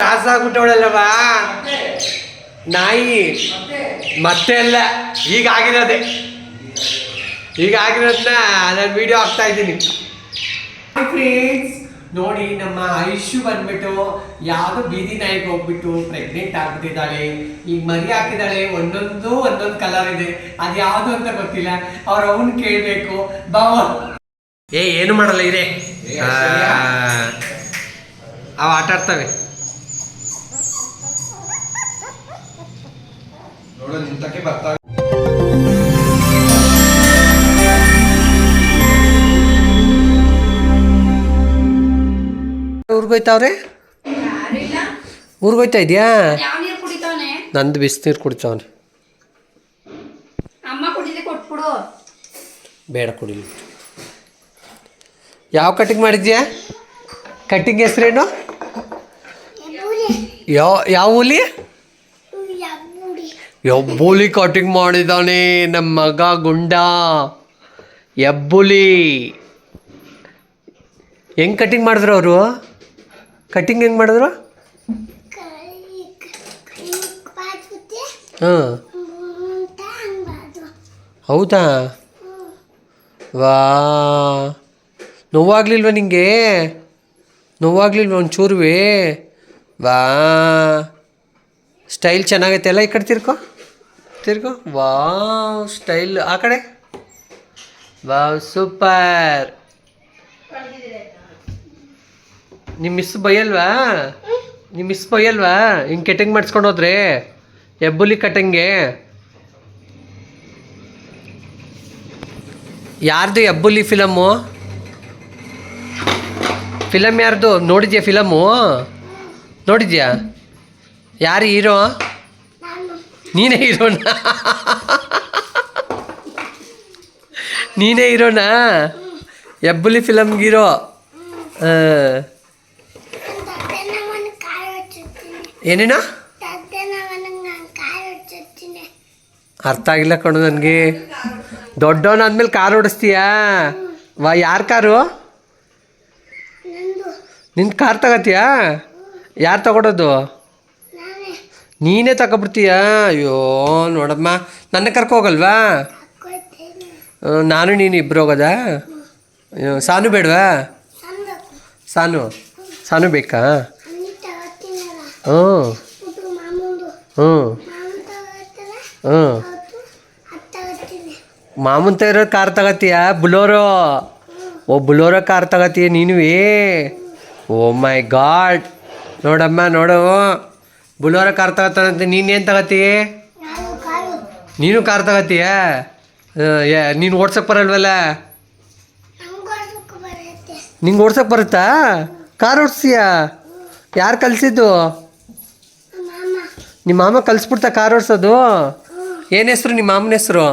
Cross ಆಗ್ಬಿಟ್ಟವಳಲ್ಲವಾ ನಾಯಿ. ಮತ್ತೆ? ಅಲ್ಲ. ಈಗ ಆಗಿರೋದೆ. ಈಗ ಆಗಿರೋದನ್ನ ನಾನು ವಿಡಿಯೋ ಹಾಕ್ತಾ ಇದ್ದೀನಿ. ಫ್ರೆಂಡ್ಸ್ ನೋಡಿ ನಮ್ಮ ಐಶು ಬಂದ್ಬಿಟ್ಟು ಯಾವುದೋ ಬೀದಿ ನಾಯಿಗೆ ಹೋಗ್ಬಿಟ್ಟು ಪ್ರೆಗ್ನೆಂಟ್ ಆಗ್ಬಿಟ್ಟಿದ್ದಾಳೆ. ಈಗ ಮರಿ ಹಾಕಿದಾಳೆ ಒಂದೊಂದು ಒಂದೊಂದು ಕಲರ್ ಇದೆ. ಅದು ಯಾವುದು ಅಂತ ಗೊತ್ತಿಲ್ಲ. ಅವ್ರ ಅವನು ಕೇಳಬೇಕು. ಬಾವ. ಏ ಏನು ಮಾಡಲ್ಲ ಇದೆ ಅವ ಆಟ ನೋಡು ನಿಂತಕ್ಕೆ ಬರ್ತಾವೆ ಊರ್ಗೋಯ್ತಾವ್ರೆ ಊರ್ಗೋಯ್ತಾ ಇದೆಯಾ? ನಂದು ಬಿಸಿನೀರು ಕುಡಿತಾವ್ನೆ ಕೊಟ್ಬಿಡು. ಬೇಡ ಕುಡಿಲಿ. ಯಾವ ಕಟಿಂಗ್ ಮಾಡಿದ್ಯಾ? ಕಟಿಂಗ್ ಹೆಸ್ರೇನು? ಯಾವ ಯಾವ ಹುಲಿ? ಎಬ್ಬುಲಿ ಕಟಿಂಗ್ ಮಾಡಿದಾನೆ ನಮ್ಮ ಮಗ ಗುಂಡ. ಎಬ್ಬುಲಿ. ಹೆಂಗ್ ಕಟಿಂಗ್ ಮಾಡಿದ್ರು ಅವರು? ಕಟಿಂಗ್ ಹೆಂಗ್ ಮಾಡಿದ್ರು? ಹಾಂ. ಹೌದಾ? ವಾ ನೋವಾಗ್ಲಿಲ್ವ ನಿಂಗೆ? ನೋವಾಗ್ಲಿಲ್ವ ಒಂಚೂರುವೆ? ವಾ ಸ್ಟೈಲ್ ಚೆನ್ನಾಗೈತೆ ಎಲ್ಲ ಈ ಕಡೆ ತಿರ್ಕೋ? ತಿರ್ಕೋ ವಾವ್, ಸ್ಟೈಲ್. ಆ ಕಡೆ? Wow, super. ನಿಮ್ಮ ಮಿಸ್ ಬೈಯಲ್ವಾ? ನಿಮ್ಮ ಮಿಸ್ ಬೈಯಲ್ವಾ? ಹಿಂಗೆ ಕಟಿಂಗ್ ಮಾಡಿಸ್ಕೊಂಡು ಹೋದ್ರೆ? ಎಬ್ಬುಲಿ ಕಟಿಂಗೆ ಯಾರ್ದು ಎಬ್ಬುಲಿ ಫಿಲಮ್ಮು ಫಿಲಮ್ ಯಾರ್ದು? ನೋಡಿದ್ಯಾ ಫಿಲಮ್ಮು ನೋಡಿದ್ಯಾ? ಯಾರು ಹೀರೋ? ನೀನೇ ಇರೋಣ. ನೀನೇ ಇರೋಣ. ಎಬ್ಬುಲಿ ಫಿಲಮ್ಗಿರೋ ಏನೇನ? ಅರ್ಥ ಆಗಿಲ್ಲ ಕಣು ನನಗೆ. ದೊಡ್ಡವನ ಆದ್ಮೇಲೆ ಕಾರ್ ಓಡಿಸ್ತೀಯಾ? ವಾ ಯಾರ ಕಾರು? ನಿನ್ನ ಕಾರ್ ತಗೋತೀಯಾ? ಯಾರು ತಗೊಳೋದು ನೀನೇ ತಗೊಬಿಡ್ತೀಯಾ? ಅಯ್ಯೋ ನೋಡಮ್ಮ. ನನ್ನ ಕರ್ಕೋಗಲ್ವಾ? ನಾನು ನೀನು ಇಬ್ಬರು ಹೋಗೋದಾ? ಅಯ್ಯೋ, ಸಾನು ಬೇಡವಾ? ಸಾನು ಸಾನು? ಬೇಕಾ? ಹ್ಞೂ. ಹ್ಞೂ. ಹ್ಞೂ. ಮಾಮೂನ್ ಇರೋ ಕಾರ್ ತಗತ್ತೀಯ ಬುಲೋರೋ? ಓ ಬುಲೋರೋ ಕಾರ್ ತಗತ್ತೀಯ ನೀನು ಓ ಮೈ ಗಾಡ್. ನೋಡಮ್ಮ ನೋಡು. ಬುಲೋರೋ ಕಾರ್ ತಗತ್ತಾನಂತೆ ನೀನೇನು ತಗೋತೀಯ? ನೀನು ಕಾರ್. ತಗೋತೀಯ? ನೀನು ಓಡ್ಸಕ್ಕೆ ಬರಲ್ವಲ್ಲ? ನಿಂಗೆ ಓಡ್ಸಕ್ಕೆ ಬರುತ್ತಾ? ಕಾರ್ ಓಡಿಸ್ತೀಯ? ಯಾರು ಕಲಿಸಿದ್ದು? ನಿಮ್ಮ ಮಾಮ ಕಲಿಸ್ಬಿಡ್ತಾ ಕಾರ್ ಓಡಿಸೋದು? ಏನು ಹೆಸ್ರು ನಿಮ್ಮ ಮಾಮನ ಹೆಸರು?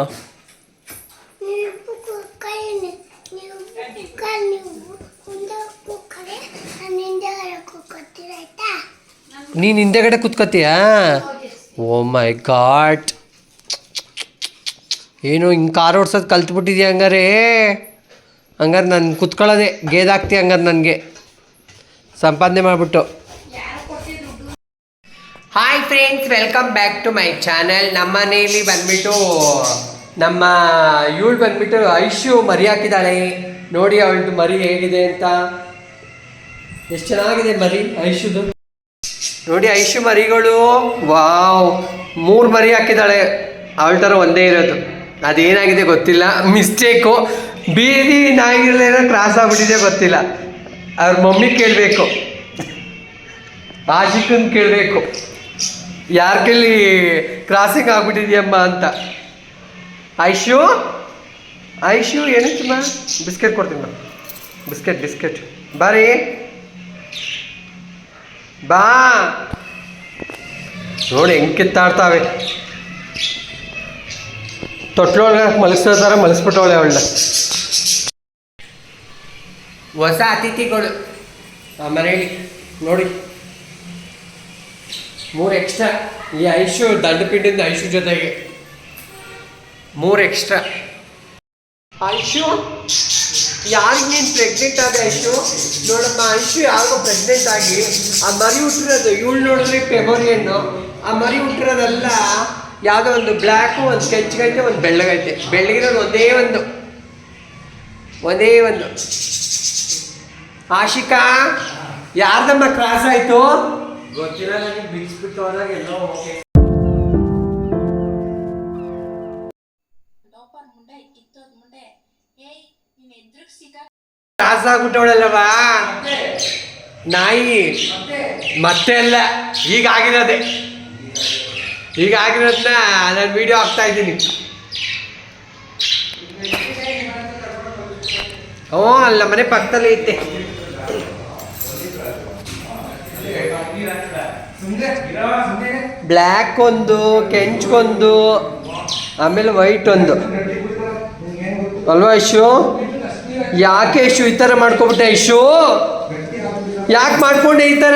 ನೀನು ಹಿಂದೆಗಡೆ ಕೂತ್ಕೋತೀಯಾ? ಓ ಮೈ ಗಾಡ್. ಏನು ಹಿಂಗೆ ಕಾರ್ ಓಡ್ಸೋದು ಕಲ್ತ್ಬಿಟ್ಟಿದ್ಯಾ ಹಂಗಾರೆ? ಹಂಗಾರೆ ನಾನು ಕುತ್ಕೊಳ್ಳೋದೆ ಗೇದಾಕ್ತಿ ಹಂಗಾರೆ ನನಗೆ. ಸಂಪಾದನೆ ಮಾಡಿಬಿಟ್ಟು. Hi friends welcome back to my channel ನಮ್ಮ ಮನೆಯಲ್ಲಿ ಬಂದ್ಬಿಟ್ಟು, ನಮ್ಮ ಇವಳು ಬಂದ್ಬಿಟ್ಟು ಐಶು ಮರಿ ಹಾಕಿದ್ದಾಳೆ ನೋಡಿ ಅವಳದು ಮರಿ ಹೇಗಿದೆ ಅಂತ. ಎಷ್ಟು ಚೆನ್ನಾಗಿದೆ ಮರಿ, ಐಶುದು. ನೋಡಿ ಐಶು ಮರಿಗಳು. ವಾವ್. ಮೂರು ಮರಿ ಹಾಕಿದ್ದಾಳೆ. ಅವಳ ಥರ ಒಂದೇ ಇರೋದು. ಅದೇನಾಗಿದೆ ಗೊತ್ತಿಲ್ಲ. ಮಿಸ್ಟೇಕು ಬೀದಿ ನಾಯಿಗಳೇನೋ ಕ್ರಾಸ್ ಆಗ್ಬಿಟ್ಟಿದೆ ಗೊತ್ತಿಲ್ಲ. ಅವ್ರ ಮಮ್ಮಿ ಕೇಳಬೇಕು. ಆಶಿಕನ್ ಕೇಳಬೇಕು. ಯಾರ ಕೈಲಿ ಕ್ರಾಸಿಂಗ್ ಆಗ್ಬಿಟ್ಟಿದ್ಯಮ್ಮ ಅಂತ. ಐಶು? ಐಶು ಏನಿತ್ತಮ್ಮ ಬಿಸ್ಕೆಟ್ ಕೊಡ್ತೀನಿ ಮಾ. Biscuit biscuit. ಬಾರಿ. ಬಾ. ನೋಡಿ ಹೆಂಗೆ ಕಿತ್ತಾಡ್ತಾವೆ. ತೊಟ್ಲೊಳಗೆ ಮಲಗಿಸೋ ಥರ ಮಲಗಿಸ್ಬಿಟ್ಟವಳೆ ಅವಳನ್ನ. ಹೊಸ ಅತಿಥಿಗಳು. ಆ ಮನೆಯಲ್ಲಿ ನೋಡಿ. ಮೂರು ಎಕ್ಸ್ಟ್ರಾ ಈ ಐಶು ದಂಡಪಿಂಡಿಂದ ಐಶು ಜೊತೆಗೆ. ಮೂರು ಎಕ್ಸ್ಟ್ರಾ ಐಶು? ಯಾರಿಗೆ ನೀನು ಪ್ರೆಗ್ನೆಂಟ್ ಆದ ಐಶು ನೋಡಮ್ಮ ಐಶು ಯಾರಿಗೋ ಪ್ರೆಗ್ನೆಂಟ್ ಆಗಿ, ಆ ಮರಿ ಹುಟ್ಟಿರೋದು, ಇವಳು ನೋಡಿದ್ರೆ ಪೆಮೋರಿಯನ್ನು ಆ ಮರಿ ಹುಟ್ಟಿರೋದೆಲ್ಲ ಯಾವುದೋ ಒಂದು ಬ್ಲ್ಯಾಕು, ಒಂದು ಕೆಂಚಗೈತೆ, ಒಂದು ಬೆಳ್ಳಗೈತೆ. ಬೆಳ್ಳಗಿರೋದು ಒಂದೇ ಒಂದು. ಒಂದೇ ಒಂದು. ಆಶಿಕಾ, ಯಾರ್ದಮ್ಮ ಕ್ರಾಸ್ ಆಯ್ತು? ಗೊತ್ತಿರಲ್ಲ ಬಿಡಿಸ್ಬಿಟ್ಟು ಹೋದಾಗ ಎಲ್ಲೋ ಓಕೆ ಆಗ್ಬಿಟ್ಟವಳಲ್ಲವಾ ನಾಯಿ. ಮತ್ತೆ ಅಲ್ಲ ಈಗ ಆಗಿರೋದೆ ಈಗ ಆಗಿರೋದನ್ನ ನಾನು ವಿಡಿಯೋ ಹಾಕ್ತಾ ಇದ್ದೀನಿ. ಹ್ಞೂ, ಅಲ್ಲ, ಮನೆ ಪಕ್ಕದಲ್ಲೇ ಐತೆ ಬ್ಲ್ಯಾಕ್ ಒಂದು ಕೆಂಚ್ಕೊಂದು, ಆಮೇಲೆ ವೈಟ್ ಒಂದು ಅಲ್ವಾ ಇಶು ಯಾಕೆ ಇಶು ಈ ಥರ ಮಾಡ್ಕೊಬಿಟ್ಟೆ ಇಶು ಯಾಕೆ ಮಾಡ್ಕೊಂಡೆ ಈ ಥರ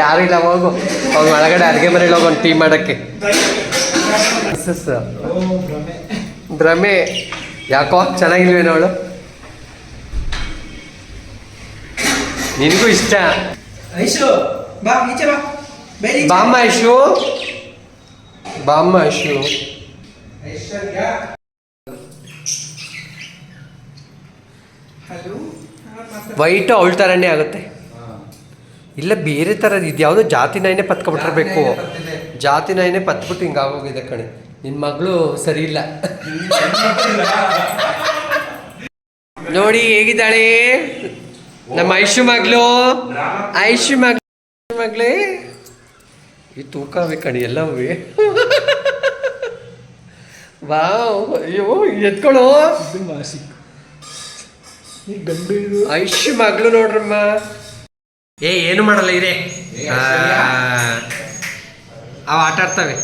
ಯಾರಿಲ್ಲ ಹೋಗು. ಅವ್ನು ಒಳಗಡೆ ಅಡುಗೆ ಮನೇಲಿ ಹೋಗು ಒಂದು ಟೀ ಮಾಡೋಕ್ಕೆ. ಭ್ರಮೆ. ಯಾಕೋ? ಚೆನ್ನಾಗಿಲ್ವೇನೋ ಅವಳು ನಿನಗೂ ಇಷ್ಟ. ಬಾ. ಬಾಮ್ಮ ಐಶು ಬಾಮ್ಮ ಐಶ್ವರ್ಯ ವೈಟ್ ಅವಳ ಥರನೇ ಆಗುತ್ತೆ. ಇಲ್ಲ ಬೇರೆ ಥರದ್ದು ಇದು ಯಾವುದೋ ಜಾತಿ ನಾಯಿನೇ ಪತ್ಕೊಬಿಟ್ಟಿರ್ಬೇಕು ಜಾತಿ ನಾಯಿನೇ ಪತ್ಬಿಟ್ಟು ಹಿಂಗೆ ಆಗೋಗಿದೆ ಕಣೆ. ನಿನ್ನ ಮಗಳು ಸರಿ ಇಲ್ಲ. ನೋಡಿ ಹೇಗಿದ್ದಾಳೆ? ನಮ್ಮ ಐಶು ಮಗಳು. ಐಶು ಮಗಳು. ಮಗಳೇ. ಈ ತೂಕ ಕಣಿ ಎಲ್ಲವೇ. ವಾವ್ ಅಯ್ಯೋ ಎತ್ಕೊಳ್ಳೋ ಐಶು ಮಗಳು ನೋಡ್ರಮ್ಮ. ಏ ಏನು ಮಾಡಲ್ಲ ಇರೇ? ಆ, ಅವು ಆಟ ಆಡ್ತಾವೆ.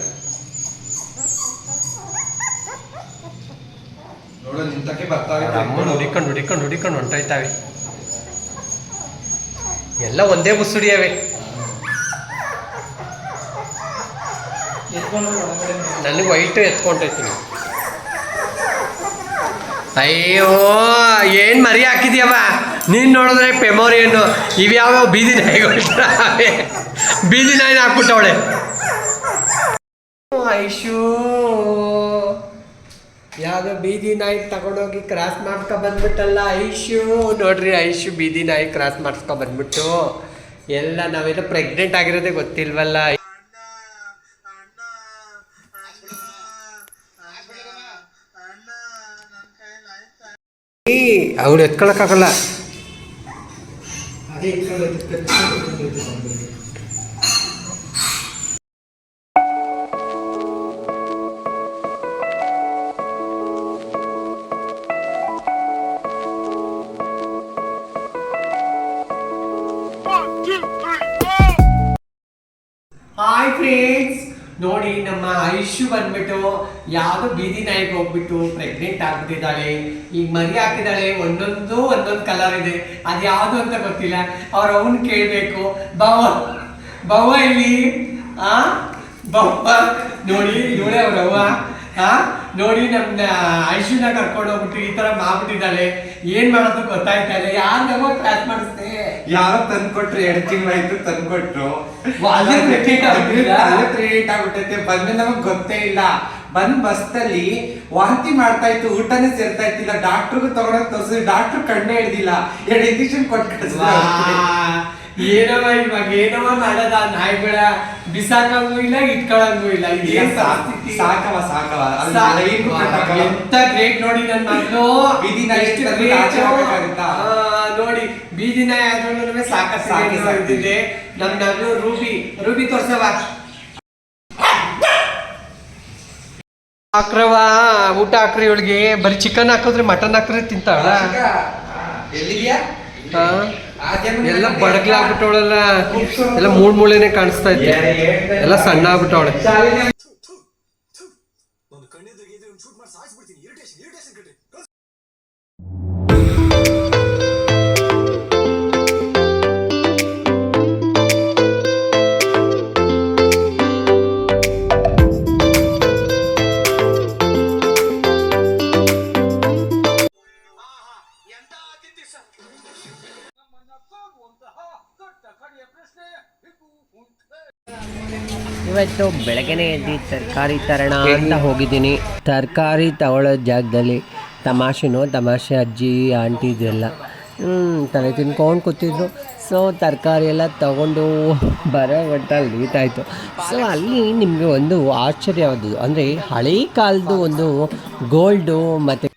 ಅಮ್ಮನ ಹುಡಿಕೊಂಡು ಹುಡಿಕೊಂಡು ಹುಡಿಕೊಂಡು ಹೊಂಟೋಯ್ತಾವೆ. ಎಲ್ಲ ಒಂದೇ ಮುಸುಡಿಯವೆ ಎತ್ಕೊಂಡು ಒಳಗಡೆ ಬಾ. ನನಗೆ ವೈಟು ಎತ್ಕೊಂಡೈತೀನಿ. ಅಯ್ಯೋ, ಏನು ಮರಿ ಹಾಕಿದ್ಯವ ನೀನು ನೋಡಿದ್ರೆ ಪೆಮೋರಿಯನ್ನು ಇವ್ಯಾವ ಬೀದಿ ನಾಯಿ ಬೀದಿ ನಾಯಿನ ಹಾಕ್ಬಿಟ್ಟವಳೆ. ಐಶು. ಯಾವುದೋ ಬೀದಿ ನಾಯಿ ತಗೊಂಡೋಗಿ ಕ್ರಾಸ್ ಮಾಡ್ಕೊ ಬಂದ್ಬಿಟ್ಟಲ್ಲ, ಐಶು. ನೋಡ್ರಿ, ಐಶು ಬೀದಿ ನಾಯಿ ಕ್ರಾಸ್ ಮಾಡಿಸ್ಕೊ ಬಂದ್ಬಿಟ್ಟು. ಎಲ್ಲ ನಾವೆಲ್ಲ ಪ್ರೆಗ್ನೆಂಟ್ ಆಗಿರೋದೇ ಗೊತ್ತಿಲ್ವಲ್ಲ. ಅವಳು ಎತ್ಕೊಳಕ್ಕಾಗಲ್ಲ. ಹಾಯ್ ಫ್ರೆಂಡ್ಸ್ ನೋಡಿ ನಮ್ಮ ಐಶು ಬಂದ್ಬಿಟ್ಟು ಯಾವ್ದೋ ಬೀದಿ ನಾಯಿಗೆ ಹೋಗ್ಬಿಟ್ಟು ಪ್ರೆಗ್ನೆಂಟ್ ಆಗ್ಬಿಟ್ಟಿದ್ದಾಳೆ ಈಗ ಮರಿ ಹಾಕಿದಾಳೆ ಒಂದೊಂದು ಒಂದೊಂದು ಕಲರ್ ಇದೆ. ಅದು ಯಾವುದು ಅಂತ ಗೊತ್ತಿಲ್ಲ. ಅವ್ರ ಅವನ್ ಕೇಳಬೇಕು ಬವ ಬವ ಇಲ್ಲಿ ಆ? ಬವ್ವ ನೋಡಿ ಇವಳೇ ಅವ್ರ ಅವ್ವ. ಆ? ನೋಡಿ ನಮ್ಮ ಐಶುನ ಕರ್ಕೊಂಡು ಹೋಗ್ಬಿಟ್ಟು ಈ ತರ ಮಾಡ್ಬಿಟ್ಟಿದ್ದಾಳೆ. ಏನ್ ಮಾಡೋದು ಗೊತ್ತಾಯ್ತಾ ಇಲ್ಲ. ಯಾರು ಕ್ಲಾಸ್ ಮಾಡಿಸ್ತೇ ಯಾರೋ ತಂದ್ಕೊಟ್ರು ಎರಡು ತಿಂಗಳಾಯ್ತು ತಂದ್ಕೊಟ್ರು. ಅಲ್ಲೇ ಕ್ರಿಯೇಟ್ ಆಗ್ಬಿಟ್ಟೈತೆ. ಬಂದ್ಮೇಲೆ ನಮಗ್ ಗೊತ್ತೇ ಇಲ್ಲ. ಬಂದ್ ಬಸ್ತಲ್ಲಿ ವಾಂತಿ ಮಾಡ್ತಾ ಇತ್ತು ಊಟನೇ ಸೇರ್ತಾ ಇತ್ತಿಲ್ಲ ಡಾಕ್ಟರ್ಗೂ ತಗೊಳಕ್ ತೋರಿಸಿದ್ರು ಡಾಕ್ಟರ್ ಕಣ್ಣೇ ಹಿಡ್ದಿಲ್ಲ. ಎರಡು ಇಂಜೆಕ್ಷನ್ ಕೊಟ್ಟು ಕಳಿಸಿದ್ರು. ಏನವ ಇವಾಗ? ಏನವ ಮಾಡದ? ನಾಯಿಗಳ ಬಿಸಾಕಂಗೂ ಇಲ್ಲ ಇಟ್ಕೊಳಂಗೂ ಇಲ್ಲ? ಸಾಕವ ಸಾಕವ. ಎಂತ ಗ್ರೇಟ್ ನೋಡಿ ನನ್ನ ಮಗಳು. ಬೀದಿ ನೋಡಿ. ಬೀದಿ ನಾಯಿ ಆದ್ರೂ ಸಾಕ ಸಾಕಿದೆ ನಮ್ ರೂಬಿ ರೂಬಿ ತೋರ್ಸವ ಹಾಕ್ರವ ಊಟ ಹಾಕ್ರಿ ಇವಳಿಗೆ. ಬರೀ ಚಿಕನ್ ಹಾಕಿದ್ರೆ ಮಟನ್ ಹಾಕ್ರಿ ತಿಂತಾಳ. ಎಲ್ಲ ಬಡಗ್ಲ ಬಡಗ್ಲಾಗ್ಬಿಟ್ಟವಳೆಲ್ಲ ಎಲ್ಲ ಮೂಳ್ ಮೂಳೆನೆ ಕಾಣಿಸ್ತಾ ಇದ್ದೆ ಎಲ್ಲ ಸಣ್ಣ ಆಗ್ಬಿಟ್ಟವಳೆ. ಇವತ್ತು ಬೆಳಗ್ಗೆನೇ ಎದ್ದು ತರಕಾರಿ ತರೋಣ ಅಂತ ಹೋಗಿದ್ದೀನಿ. ತರಕಾರಿ ತಗೊಳ್ಳೋ ಜಾಗದಲ್ಲಿ ತಮಾಷೆನೋ ತಮಾಷೆ ಅಜ್ಜಿ ಆಂಟಿ ಇದೆಲ್ಲ ತಲೆ ತಿನ್ಕೊಂಡು ಕೂತಿದ್ರು. ಸೊ ತರಕಾರಿ ಎಲ್ಲ ತಗೊಂಡು ಬರೋ ಗಂಟಲ್ಲಿ ಲೇಟ್ ಆಯಿತು. ಸೊ ಅಲ್ಲಿ ನಿಮಗೆ ಒಂದು ಆಶ್ಚರ್ಯವಾದದ್ದು. ಅಂದರೆ ಹಳೆ ಕಾಲದ್ದು ಒಂದು ಗೋಲ್ಡು ಮತ್ತು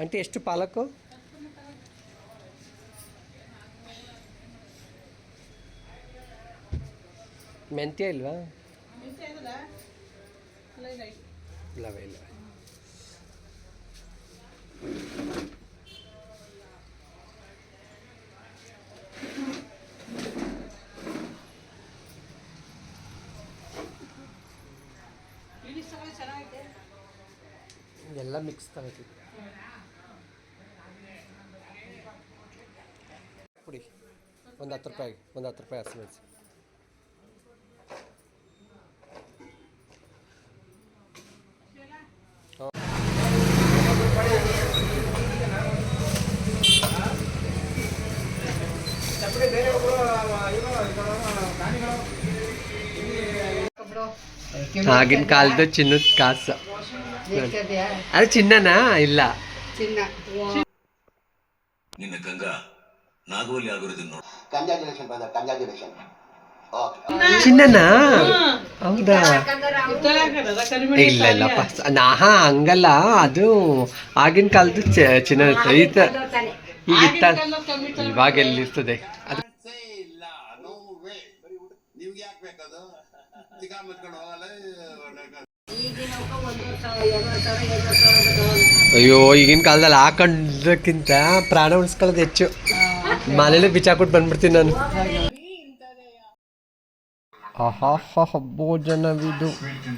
ಆಂಟಿ ಎಷ್ಟು ಪಾಲಕು ಮೆಂತ್ಯ ಇಲ್ವಾ? ಇಲ್ಲವೇ ಇಲ್ಲ. ಮಿಕ್ಸ್ ತಗೋತೀವಿ ಪುಡಿ. ಒಂದು ಹತ್ತು ರೂಪಾಯಿ ಒಂದು ಹತ್ತು ರೂಪಾಯಿ ಹಸಿಮೆಣಸು ಆಗಿನ ಕಾಲದ ಚಿನ್ನದ ಕಾಸು. ಅದು ಚಿನ್ನನಾ? ಇಲ್ಲ. ನಿನ್ನ ಗಂಗಾ ನಾಗವಲ್ಲಿ ಆಗಿರೋದನ್ನ ನೋಡಿ. ಕಂಗ್ರಾಚುಲೇಷನ್ ಬ್ರದರ್ ಕಂಗ್ರಾಚುಲೇಷನ್ ಓಕೆ ಚಿನ್ನನಾ? ಹೌದಾ? ಇಲ್ಲ ಇಲ್ಲಪ್ಪ ನಾ ಹಾ ಹಂಗಲ್ಲ. ಅದು ಆಗಿನ ಕಾಲದ ಚಿನ್ನ ಈ ಇವಾಗ ಎಲ್ಲಿರ್ತದೆ ಅದು ಇಲ್ಲ ನೋ ವೇ ನಿಮ್ಗೆ ಯಾಕೆ ಬೇಕದು ಅಯ್ಯೋ, ಈಗಿನ ಕಾಲದಲ್ಲಿ ಹಾಕೊಂಡಕ್ಕಿಂತ ಪ್ರಾಣ ಉಳಿಸ್ಕೊಳ್ಳೋದು ಹೆಚ್ಚು. ಮನೇಲಿ ಬಿಚ್ಚಾಕ್ಬಿಟ್ಟು ಬಂದ್ಬಿಡ್ತೀನಿ ನಾನು. ಆಹಾ ಭೋಜನವಿದು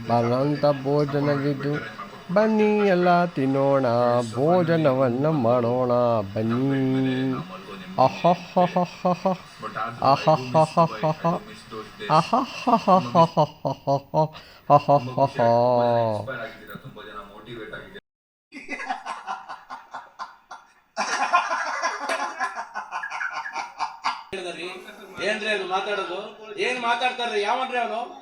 ಬಲಂತ ಭೋಜನವಿದು. ಬನ್ನಿ ಎಲ್ಲ ತಿನ್ನೋಣ, ಭೋಜನವನ್ನು ಮಾಡೋಣ, ಬನ್ನಿ. ಏನ್ರಿ ಮಾತಾಡೋದು? ಏನ್ ಮಾತಾಡ್ತಾರ್ರಿ? ಯಾವನ್ರಿ ಅವನು